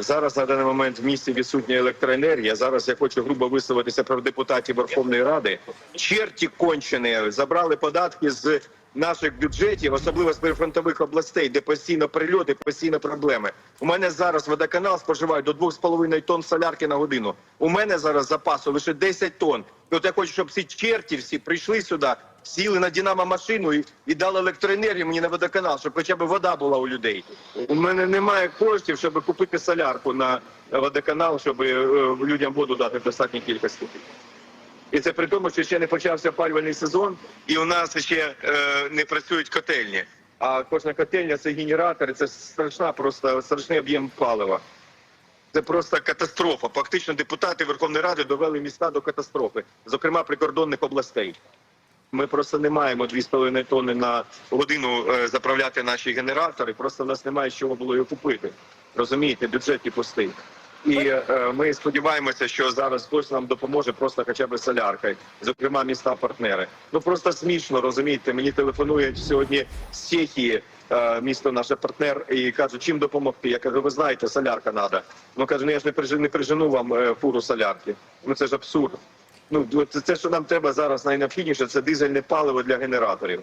Зараз на даний момент в місті відсутня електроенергія. Зараз я хочу грубо висловитися про депутатів Верховної Ради. Черті кончені забрали податки з наших бюджетів, особливо з прифронтових областей, де постійно прильоти, постійно проблеми. У мене зараз водоканал споживає до 2,5 тонн солярки на годину. У мене зараз запасу лише 10 тонн. І от я хочу, щоб ці черті всі прийшли сюди, сіли на Динамо машину і, і дали електроенергію мені на водоканал, щоб хоча б вода була у людей. У мене немає коштів, щоб купити солярку на водоканал, щоб е, людям воду дати в достатній кількості. І це при тому, що ще не почався опалювальний сезон, і у нас ще е, не працюють котельні. А кожна котельня це генератори, це страшна, просто страшний об'єм палива. Це просто катастрофа. Фактично депутати Верховної Ради довели міста до катастрофи, зокрема прикордонних областей. Ми просто не маємо 2,5 тонни на годину е, заправляти наші генератори. Просто в нас немає з чого було його купити. Розумієте, бюджет і пустий. І е, ми сподіваємося, що зараз хтось нам допоможе просто хоча б соляркою, зокрема міста партнери. Ну просто смішно розумієте. Мені телефонують сьогодні з Чехії, е, місто наше партнер, і кажуть, чим допомогти. Я кажу, ви знаєте, солярка треба. Ну каже, ну я ж не прижену, не прижену вам е, фуру солярки. Ну це ж абсурд. Ну це, це, що нам треба зараз найнеобхідніше, це дизельне паливо для генераторів.